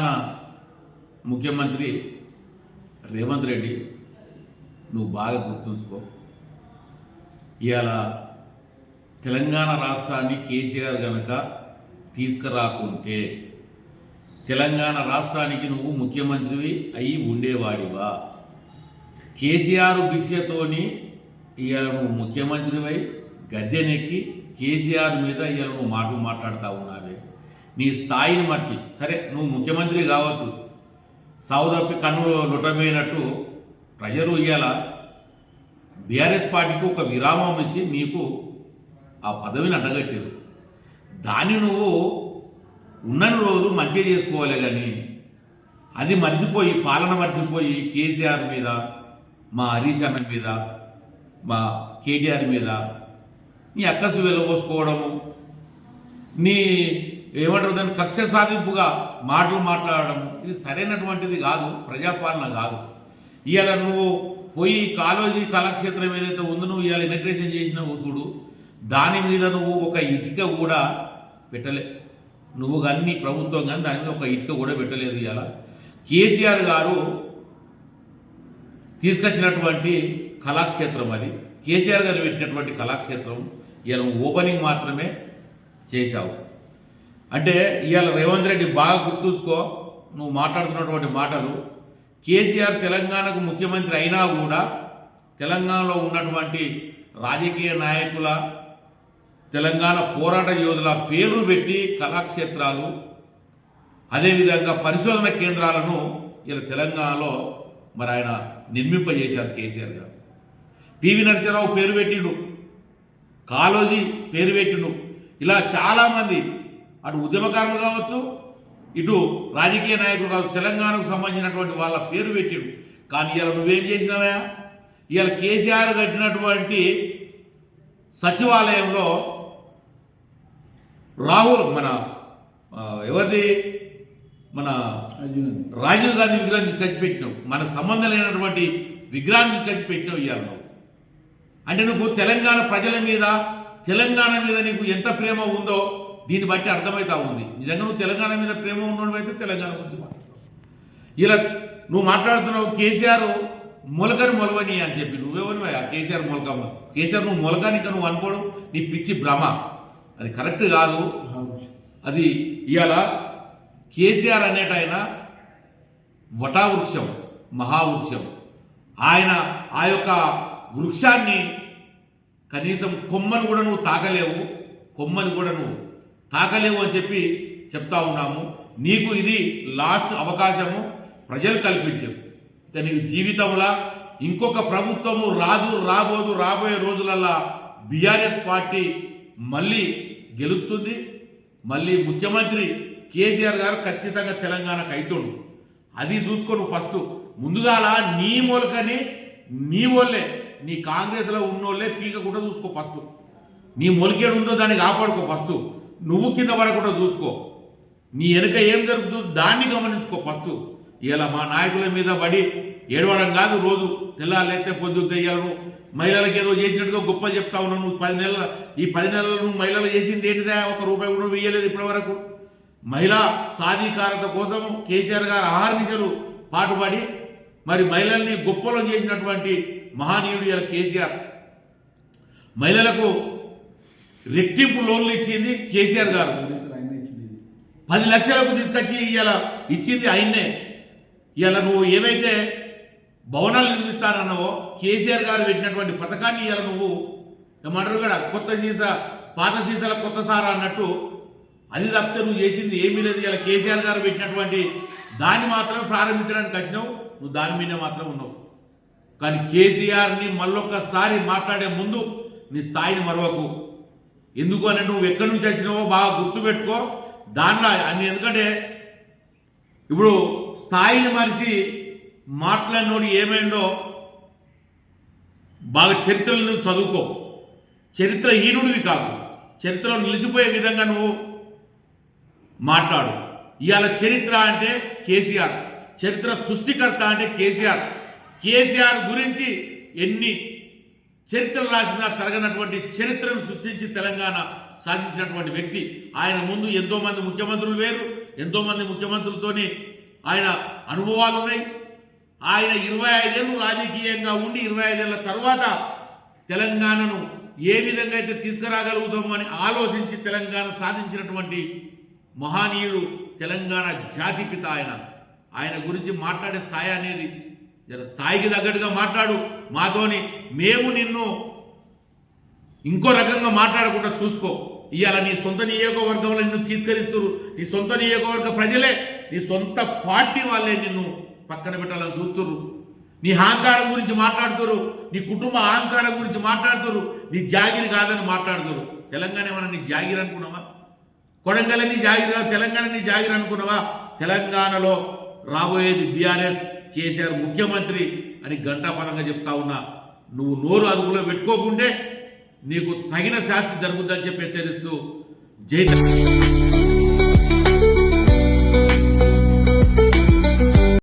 తెలంగాణ ముఖ్యమంత్రి రేవంత్ రెడ్డి నువ్వు బాగా గుర్తుంచుకో. ఇవాళ తెలంగాణ రాష్ట్రాన్ని కేసీఆర్ గనక తీసుకురాకుంటే తెలంగాణ రాష్ట్రానికి నువ్వు ముఖ్యమంత్రివి అయి ఉండేవాడివా? కేసీఆర్ భిక్షతోని ఇవాళ నువ్వు ముఖ్యమంత్రివై గద్దెనెక్కి కేసీఆర్ మీద ఇవాళ నువ్వు మాటలు మాట్లాడుతూ ఉన్నావే. నీ స్థాయిని మర్చి. సరే నువ్వు ముఖ్యమంత్రి కావచ్చు. సౌదప్పి కన్ను లొట్టమైనట్టు ప్రజలు ఇవాళ బీఆర్ఎస్ పార్టీకి ఒక విరామం ఇచ్చి నీకు ఆ పదవిని అడ్డగట్టారు. దాన్ని నువ్వు ఉన్నన్ని రోజు మంచిగా చేసుకోవాలి కానీ అది మర్చిపోయి పాలన మర్చిపోయి కేసీఆర్ మీద మా హరీష్ అన్న మీద మా కేటీఆర్ మీద నీ అక్కసు వెళ్ళబోసుకోవడము నీ ఏమంటారు దాన్ని? కక్ష సాధింపుగా మాటలు మాట్లాడడం. ఇది సరైనటువంటిది కాదు ప్రజాపాలన కాదు. ఇవాళ నువ్వు పోయి కాలోజీ కళాక్షేత్రం ఏదైతే ఉందో నువ్వు ఇవాళ ఇనగ్రేషన్ చేసినావు చూడు దాని మీద నువ్వు ఒక ఇటుక కూడా పెట్టలే. నువ్వు కానీ ప్రభుత్వం కానీ దాని మీద ఒక ఇటుక కూడా పెట్టలేదు ఇవాళ కేసీఆర్ గారు తీసుకొచ్చినటువంటి కళాక్షేత్రం అది. కేసీఆర్ గారు పెట్టినటువంటి కళాక్షేత్రం ఇవాళ ఓపెనింగ్ మాత్రమే చేశావు. అంటే ఇవాళ రేవంత్ రెడ్డి బాగా గుర్తుంచుకో నువ్వు మాట్లాడుతున్నటువంటి మాటలు. కేసీఆర్ తెలంగాణకు ముఖ్యమంత్రి అయినా కూడా తెలంగాణలో ఉన్నటువంటి రాజకీయ నాయకుల తెలంగాణ పోరాట యోధుల పేర్లు పెట్టి కళాక్షేత్రాలు అదేవిధంగా పరిశోధన కేంద్రాలను ఇలా తెలంగాణలో మరి ఆయన నిర్మింపజేశారు కేసీఆర్ గారు. పివి నరసింహరావు పేరు పెట్టిండు. కాలోజీ పేరు పెట్టిండు. ఇలా చాలామంది అటు ఉద్యమకారులు కావచ్చు ఇటు రాజకీయ నాయకులు కావచ్చు తెలంగాణకు సంబంధించినటువంటి వాళ్ళ పేరు పెట్టిడు కానీ ఇలా నువ్వేం చేసినావా ఇవాళ కేసీఆర్ కట్టినటువంటి సచివాలయంలో రాహుల్ మన ఎవరిది? మన రాజీవ్ గాంధీ విగ్రహం తీసుకొచ్చి పెట్టినావు. మనకు సంబంధం లేనటువంటి విగ్రహాన్ని తీసుకొచ్చి పెట్టినావు ఇవాళ అంటే నువ్వు తెలంగాణ ప్రజల మీద తెలంగాణ మీద నీకు ఎంత ప్రేమ ఉందో దీన్ని బట్టి అర్థమవుతా ఉంది. నిజంగా నువ్వు తెలంగాణ మీద ప్రేమ ఉన్నోడు అయితే తెలంగాణ గురించి మాట్లాడు. ఇలా నువ్వు మాట్లాడుతున్నావు కేసీఆర్ మొలకని మొలవని అని చెప్పి. నువ్వెవరివా కేసీఆర్ మొలకమ్మ. కేసీఆర్ నువ్వు మొలకని నువ్వు అనుకోవడం నీ పిచ్చి భ్రమ. అది కరెక్ట్ కాదు. అది ఇవాళ కేసీఆర్ అనేట ఆయన వటావృక్షం మహావృక్షం. ఆయన ఆ యొక్క వృక్షాన్ని కనీసం కొమ్మను కూడా నువ్వు తాగలేవు కొమ్మని కూడా నువ్వు తాకలేవు అని చెప్పి చెప్తా ఉన్నాము. నీకు ఇది లాస్ట్ అవకాశము ప్రజలు కల్పించారు. ఇక నీకు జీవితంలో ఇంకొక ప్రభుత్వము రాదు రాబోదు రాబోయే రోజులల్లా బీఆర్ఎస్ పార్టీ మళ్ళీ గెలుస్తుంది. మళ్ళీ ముఖ్యమంత్రి కేసీఆర్ గారు ఖచ్చితంగా తెలంగాణకు అవుతాడు అది చూసుకోను ఫస్ట్. ముందుగాల నీ మొలకని నీ వాళ్ళే నీ కాంగ్రెస్లో ఉన్నోళ్ళే పీక కూడా చూసుకో ఫస్ట్. నీ మొలికేడు ఉందో దాన్ని కాపాడుకో ఫస్ట్. నువ్వు కింద పడకుండా చూసుకో. నీ వెనుక ఏం జరుగుతుందో దాన్ని గమనించుకో ఫస్ట్. ఇలా మా నాయకుల మీద పడి ఏడవడం కాదు రోజు తెల్లారైతే పొద్దు తెయ్యాలను. మహిళలకు ఏదో చేసినట్టుగా గొప్ప చెప్తా ఉన్నాను నువ్వు పది నెలల ఈ పది నెలలు నువ్వు మహిళలు చేసింది ఏంటిదా? ఒక రూపాయి కూడా వెయ్యలేదు ఇప్పటి వరకు మహిళా సాధికారత కోసం కేసీఆర్ గారు ఆహర్నిశలు పాటుపడి మరి మహిళల్ని గొప్పలో చేసినటువంటి మహానీయుడు ఇలా కేసీఆర్. మహిళలకు రెట్టింపు లోన్లు ఇచ్చింది కేసీఆర్ గారు. పది లక్షలకు తీసుకొచ్చి ఇవాళ ఇచ్చింది ఆయన్నే. ఇవాళ నువ్వు ఏవైతే భవనాలు నిర్మిస్తానన్నావో కేసీఆర్ గారు పెట్టినటువంటి పథకాన్ని ఇవాళ నువ్వు. ఏమంటారు కూడా కొత్త సీసా పాత సీసాల కొత్త సారా అన్నట్టు. అది తప్పితే నువ్వు చేసింది ఏమీ లేదు ఇలా కేసీఆర్ గారు పెట్టినటువంటి దాన్ని మాత్రమే ప్రారంభించడానికి వచ్చినావు. నువ్వు దాని మీద మాత్రం ఉన్నావు. కానీ కేసీఆర్ని మళ్ళొక్కసారి మాట్లాడే ముందు నీ స్థాయిని మరవకు. ఎందుకు అని నువ్వు ఎక్కడి నుంచి వచ్చినావో బాగా గుర్తుపెట్టుకో దానిలో అన్ని ఎందుకంటే ఇప్పుడు స్థాయిని మరిచి మాట్లాడినోడు ఏమైందో బాగా చరిత్రలు నువ్వు చదువుకో. చరిత్ర హీనుడివి కాదు. చరిత్రలో నిలిచిపోయే విధంగా నువ్వు మాట్లాడు. ఇవాళ చరిత్ర అంటే కేసీఆర్. చరిత్ర సృష్టికర్త అంటే కేసీఆర్. కేసీఆర్ గురించి ఎన్ని చరిత్రను రాసినా తరగనటువంటి చరిత్రను సృష్టించి తెలంగాణ సాధించినటువంటి వ్యక్తి. ఆయన ముందు ఎంతో మంది ముఖ్యమంత్రులు వేరు ఎంతో మంది ఆయన అనుభవాలు ఉన్నాయి. ఆయన ఇరవై ఐదేళ్ళు రాజకీయంగా ఉండి ఇరవై ఐదేళ్ళ తర్వాత తెలంగాణను ఏ విధంగా అయితే తీసుకురాగలుగుతామో అని ఆలోచించి తెలంగాణ సాధించినటువంటి మహానీయుడు తెలంగాణ జాతిపిత ఆయన. ఆయన గురించి మాట్లాడే స్థాయి అనేది జర స్థాయికి తగ్గట్టుగా మాట్లాడు. మాతోని మేము నిన్ను ఇంకో రకంగా మాట్లాడకుండా చూసుకో. ఇవాళ నీ సొంత నియోగవర్గంలో నిన్ను చీత్కరిస్తున్నారు నీ సొంత నియోగవర్గ ప్రజలే. నీ సొంత పార్టీ వాళ్ళే నిన్ను పక్కన పెట్టాలని చూస్తున్నారు నీ అహంకారం గురించి మాట్లాడుతున్నారు నీ కుటుంబ అహంకారం గురించి మాట్లాడుతున్నారు నీ జాగిరి కాదని మాట్లాడుతున్నారు తెలంగాణ ఏమన్నా నీ జాగిరి అనుకున్నావా? కొడంగల్ నీ జాగిరి తెలంగాణ నీ జాగిరి అనుకున్నావా? తెలంగాణలో రాబోయేది బీఆర్ఎస్. కేసీఆర్ ముఖ్యమంత్రి అని గంటాపరంగా చెప్తా ఉన్నా నువ్వు నోరు అదుపులో పెట్టుకోకుంటే నీకు తగిన శాస్తి జరుగుతుందని చెప్పి హెచ్చరిస్తూ జై